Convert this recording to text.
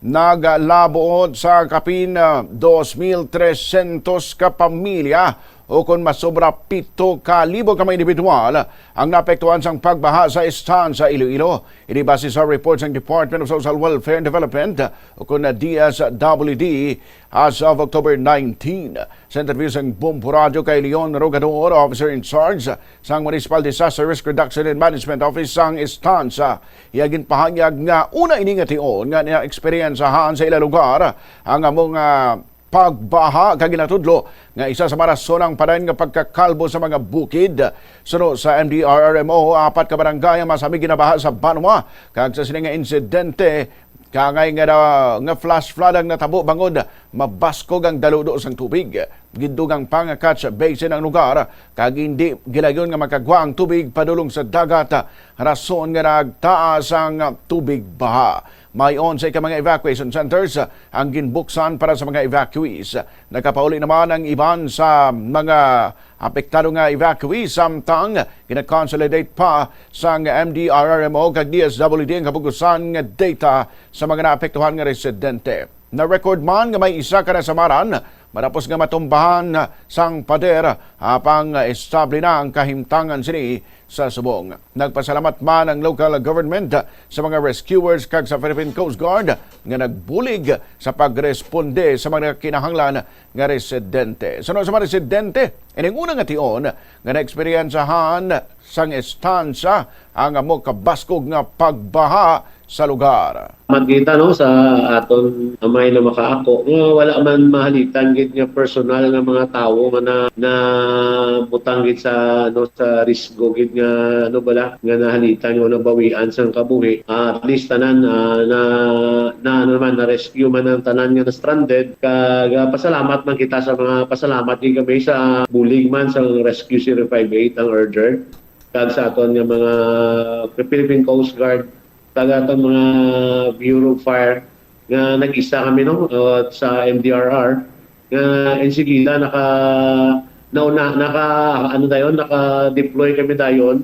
naglabuot sa kapin ah, 2,300 ka pamilya o kung masobra 7 ka libo ka mga individual ang naapektuhan sang pagbaha sa istan sa Iloilo. Ini base sa reports ng Department of Social Welfare and Development o kung na DSWD as of October 19. Sa interview sang Bumpo kay Leon Rogador, Officer in Charge sang Municipal Disaster Risk Reduction and Management Office sang Estansa. Iyagin pahanyag nga una ini nga niya eksperyensahan sa ilang lugar ang among ah, pagbaha kag ginatudlo nga isa sa mga rason ang padayon nga pagkakalbo sa mga bukid. Suno sa MDRRMO apat ka barangay ang masamig ginabaha sa Banwa. Kag sa nga insidente kangay nga nga flash flood ang natabo bangod. Mabaskog ang daludo sang tubig. Gidugang pangakat sa basin ang lugar. Kag hindi gilayon nga makagwa ang tubig padulong sa dagat. Rason nga nagtaas ang tubig baha. May 11 ka mga evacuation centers ang ginbuksan para sa mga evacuees. Nakapauli naman ang iban sa mga apektado nga evacuees samtang gina-consolidate pa sa MDRRMO kag DSWD ang kabugusan nga data sa mga naapektuhan nga residente. Na-record man nga may isa ka na samaran matapos nga matumbahan sang pader apang estable na ang kahimtangan sini sa subong. Nagpasalamat man ang local government sa mga rescuers kag sa Philippine Coast Guard nga nagbulig sa pagresponde sa mga kinahanglan nga residente. Sunod sa mga residente, ining una nga tion nga naeksperiensahan sang estansa ang amo kabaskog nga pagbaha sa lugar. Magkita no sa aton amay na makaako. Nga wala man mahalitan gid nga personal nga mga tawo nga na, na butang gid sa ano sa risgo gid nga ano bala nga nahalitan nga nabawian sang kabuhi. Ah, at least tanan ah, na na ano naman na rescue man ang tanan nga stranded kag pasalamat man kita sa mga pasalamat din kami sa bulig man sa Rescue 058 ang urger. Kag sa aton nga mga Philippine Coast Guard taga itong mga Bureau of Fire nga nag-isa kami no? Uh, sa MDRR nga ensigida naka nauna naka ano dayon naka-deploy kami dayon